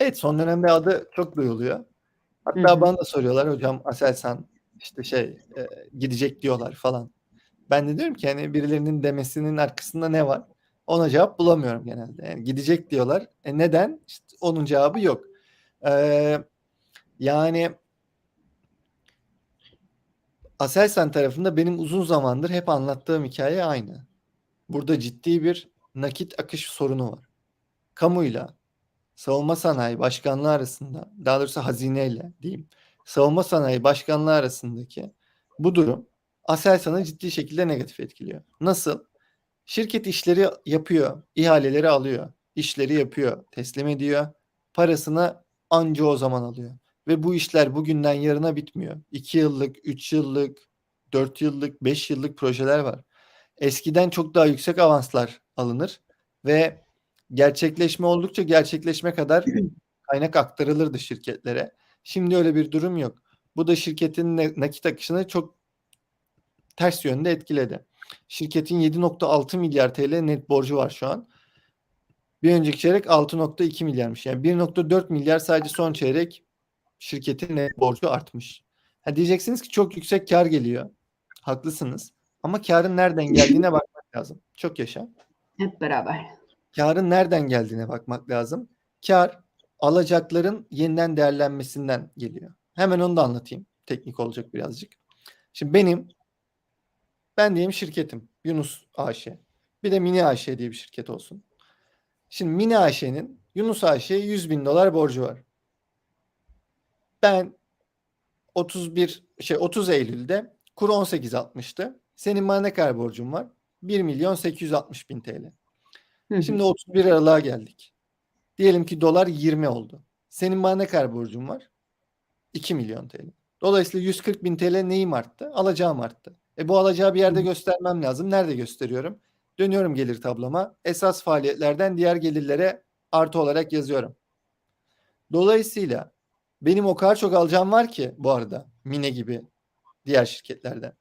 Evet son dönemde adı çok duyuluyor. Hatta Hı hı. bana da soruyorlar hocam Aselsan işte şey e, gidecek diyorlar falan. Ben de diyorum ki hani birilerinin demesinin arkasında ne var? Ona cevap bulamıyorum genelde. Yani gidecek diyorlar. E neden? İşte onun cevabı yok. Ee, yani Aselsan tarafında benim uzun zamandır hep anlattığım hikaye aynı. Burada ciddi bir nakit akış sorunu var. Kamuyla savunma sanayi başkanlığı arasında, daha doğrusu hazineyle diyeyim, savunma sanayi başkanlığı arasındaki bu durum Aselsan'ı ciddi şekilde negatif etkiliyor. Nasıl? Şirket işleri yapıyor, ihaleleri alıyor, işleri yapıyor, teslim ediyor, parasını anca o zaman alıyor. Ve bu işler bugünden yarına bitmiyor. 2 yıllık, 3 yıllık, 4 yıllık, 5 yıllık projeler var. Eskiden çok daha yüksek avanslar alınır ve gerçekleşme oldukça gerçekleşme kadar kaynak aktarılırdı şirketlere. Şimdi öyle bir durum yok. Bu da şirketin nakit akışını çok ters yönde etkiledi. Şirketin 7.6 milyar TL net borcu var şu an. Bir önceki çeyrek 6.2 milyarmış. Yani 1.4 milyar sadece son çeyrek şirketin net borcu artmış. Ha diyeceksiniz ki çok yüksek kar geliyor. Haklısınız. Ama karın nereden geldiğine bakmak lazım. Çok yaşa. Hep beraber. Karın nereden geldiğine bakmak lazım. Kar alacakların yeniden değerlenmesinden geliyor. Hemen onu da anlatayım. Teknik olacak birazcık. Şimdi benim ben diyeyim şirketim. Yunus AŞ. Bir de Mini AŞ diye bir şirket olsun. Şimdi Mini AŞ'nin Yunus AŞ'ye 100 bin dolar borcu var. Ben 31 şey 30 Eylül'de kur 18.60'tı. Senin bana ne kadar borcun var? 1 milyon 860 bin TL. Hı. Şimdi 31 Aralık'a geldik. Diyelim ki dolar 20 oldu. Senin bana ne kadar borcun var? 2 milyon TL. Dolayısıyla 140 bin TL neyim arttı? Alacağım arttı. E bu alacağı bir yerde göstermem lazım. Nerede gösteriyorum? Dönüyorum gelir tabloma. Esas faaliyetlerden diğer gelirlere artı olarak yazıyorum. Dolayısıyla benim o kadar çok alacağım var ki bu arada Mine gibi diğer şirketlerden.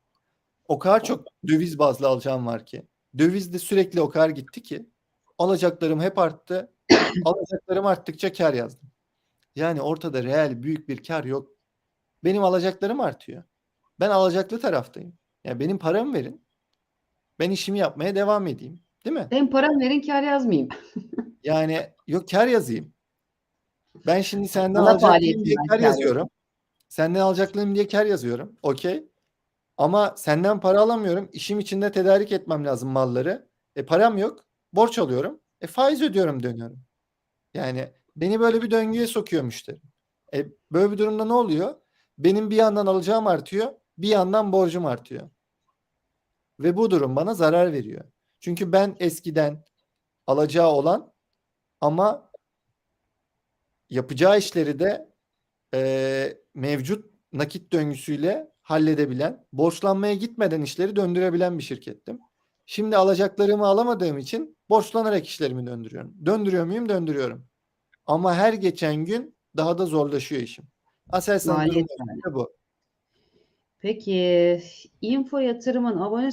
O kadar çok döviz bazlı alacağım var ki. Döviz de sürekli o kadar gitti ki alacaklarım hep arttı. alacaklarım arttıkça kar yazdım. Yani ortada reel büyük bir kar yok. Benim alacaklarım artıyor. Ben alacaklı taraftayım. Yani benim paramı verin. Ben işimi yapmaya devam edeyim. Değil mi? Benim param verin kar yazmayayım. Yani yok kar yazayım. Ben şimdi senden Ana alacaklıyım diye ben kar kar yazıyorum. Senden alacaklıyım diye kar yazıyorum. Okey. Ama senden para alamıyorum. İşim içinde tedarik etmem lazım malları. E param yok. Borç alıyorum. E faiz ödüyorum dönüyorum. Yani beni böyle bir döngüye sokuyor müşteri. E böyle bir durumda ne oluyor? Benim bir yandan alacağım artıyor. Bir yandan borcum artıyor. Ve bu durum bana zarar veriyor. Çünkü ben eskiden alacağı olan ama yapacağı işleri de e, mevcut nakit döngüsüyle halledebilen, borçlanmaya gitmeden işleri döndürebilen bir şirkettim. Şimdi alacaklarımı alamadığım için borçlanarak işlerimi döndürüyorum. Döndürüyor muyum? Döndürüyorum. Ama her geçen gün daha da zorlaşıyor işim. Aselsan durumu bu. Peki info yatırımın abone